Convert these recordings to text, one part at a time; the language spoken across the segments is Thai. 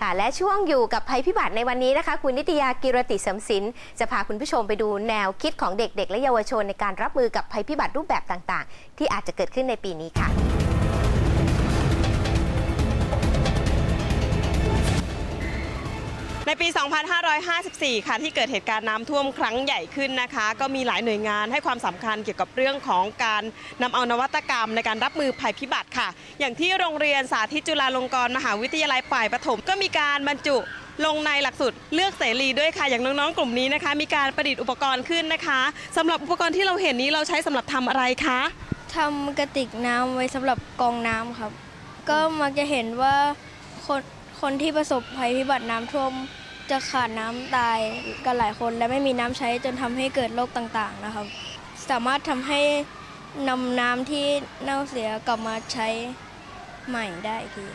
ค่ะ และช่วงอยู่กับภัยพิบัติในวันนี้นะคะ คุณนิตยากิรติเสริมสินจะพาคุณผู้ชมไปดูแนวคิดของเด็ก ๆ และเยาวชนในการรับมือกับภัยพิบัติรูปแบบต่าง ๆ ที่อาจจะเกิดขึ้นในปีนี้ค่ะ ปี 2554 ค่ะที่เกิดเหตุการณ์น้ำท่วมครั้งใหญ่ขึ้นนะคะ ก็มีหลายหน่วยงานให้ความสำคัญเกี่ยวกับเรื่องของการนำเอานวัตกรรมในการรับมือภัยพิบัติค่ะ อย่างที่โรงเรียนสาธิตจุฬาลงกรณ์มหาวิทยาลัยฝ่ายประถม ก็มีการบรรจุลงในหลักสูตรเลือกเสรีด้วยค่ะ อย่างน้องๆ กลุ่มนี้นะคะ มีการประดิษฐ์อุปกรณ์ขึ้นนะคะสำหรับอุปกรณ์ที่เราเห็นนี้เราใช้สำหรับทำอะไรคะทำกระติกน้ำไว้สำหรับกองน้ำครับ ก็มักจะเห็นว่าคนคนที่ประสบภัยพิบัติน้ำท่วม จะขาดน้ำตายกันหลายคนและไม่มีน้ำใช้จนทำให้เกิดโรคต่างๆนะครับ สามารถทำให้นำน้ำที่เน่าเสียกลับมาใช้ใหม่ได้อีกที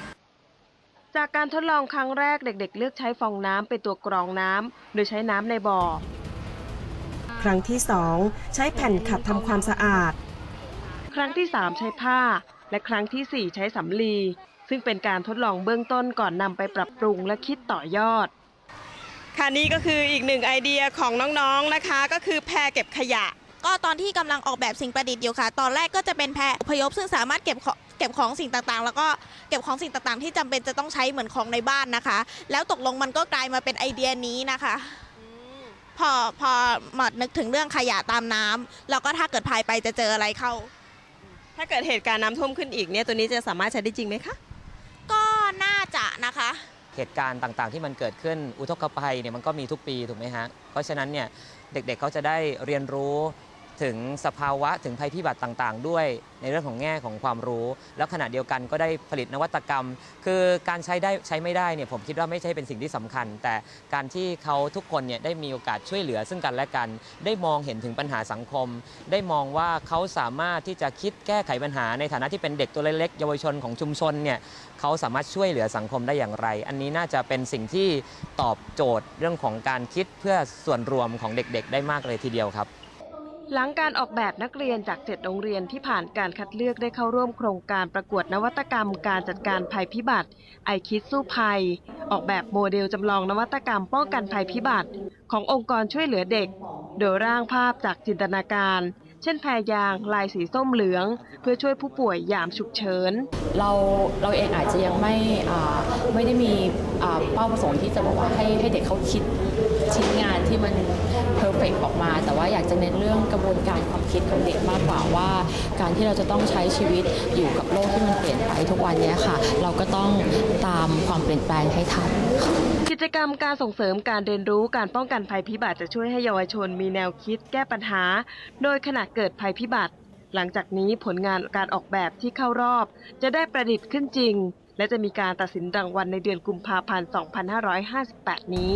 จากการทดลองครั้งแรกเด็ก ๆ เลือกใช้ฟองน้ำเป็นตัวกรองน้ำโดยใช้น้ำในบ่อ ครั้งที่ 2 ใช้แผ่นขัดทำความสะอาด ครั้งที่ 3 ใช้ผ้า และครั้งทีสี่4 ใช้สำลี ซึ่งเป็นการทดลองเบื้องต้นก่อนนำไปปรับปรุงและคิดต่อยอด ค่ะนี่ก็คืออีกหนึ่งไอเดียของน้องๆนะคะ ก็คือแพรเก็บขยะ ก็ตอนที่กำลังออกแบบสิ่งประดิษฐ์อยู่ค่ะ ตอนแรกก็จะเป็นแพรอพยพซึ่งสามารถเก็บของเก็บของสิ่งต่างๆ แล้วก็เก็บของสิ่งต่างๆ ที่จำเป็นจะต้องใช้เหมือนของในบ้านนะคะ แล้วตกลงมันก็กลายมาเป็นไอเดียนี้นะคะ พอพอมานึกถึงเรื่องขยะตามน้ำแล้วก็ถ้าเกิดพายไปจะเจออะไรเข้า ถ้าเกิดเหตุการณ์น้ำท่วมขึ้นอีกเนี่ยตัวนี้จะสามารถใช้ได้จริงไหมคะ ก็น่าจะนะคะ เหตุการณ์ต่างๆ ที่มันเกิดขึ้นอุทกภัยเนี่ยมันก็มีทุกปีถูกไหมฮะเพราะฉะนั้นเนี่ยเด็กๆเขาจะได้เรียนรู้ ถึงสภาวะถึงภัยพิบัติต่าง ๆ ด้วยในเรื่องของแง่ของความรู้ แล้วขณะเดียวกันก็ได้ผลิตนวัตกรรม คือการใช้ได้ใช้ไม่ได้เนี่ยผมคิดว่าไม่ใช่เป็นสิ่งที่สำคัญ แต่การที่เขาทุกคนเนี่ยได้มีโอกาสช่วยเหลือซึ่งกันและกัน ได้มองเห็นถึงปัญหาสังคม ได้มองว่าเขาสามารถที่จะคิดแก้ไขปัญหาในฐานะที่เป็นเด็กตัวเล็กๆเยาวชนของชุมชนเนี่ยเขาสามารถช่วยเหลือสังคมได้อย่างไร อันนี้น่าจะเป็นสิ่งที่ตอบโจทย์เรื่องของการคิดเพื่อส่วนรวมของเด็ก ๆ ได้มากเลยทีเดียวครับ หลังการออกแบบนักเรียนจาก 7 โรงเรียนที่ผ่านการคัดเลือกได้เข้าร่วมโครงการประกวดนวัตกรรม การจัดการภัยพิบัติไอคิดสู้ภัย ออกแบบโมเดลจำลองนวัตกรรมป้องกันภัยพิบัติ ขององค์กรช่วยเหลือเด็ก โดยร่างภาพจากจินตนาการ เช่นแพรยาง ลายสีส้มเหลือง เพื่อช่วยผู้ป่วยยามฉุกเฉิน เราเราเองอาจจะยังไม่ไม่ได้มี เป้าประสงค์ที่จะบอกว่าให้ให้เด็กเขาคิดชิ้นงานที่มันเพอร์เฟกออกมา แต่ว่าอยากจะเน้นเรื่องกระบวนการความคิดของเด็กมากกว่าว่า การที่เราจะต้องใช้ชีวิตอยู่กับโลกที่มันเปลี่ยนไปทุกวันนี้ค่ะ เราก็ต้องตามความเปลี่ยนแปลงให้ทันค่ะกิจกรรมการส่งเสริมการเรียนรู้การป้องกันภัยพิบัติจะช่วยให้เยาวชนมีแนวคิดแก้ปัญหา โดยขณะเกิดภัยพิบัติ หลังจากนี้ผลงานการออกแบบที่เข้ารอบ จะได้ประดิษฐ์ขึ้นจริง และจะมีการตัดสินรางวัลในเดือนกุมภาพันธ์ 2558 นี้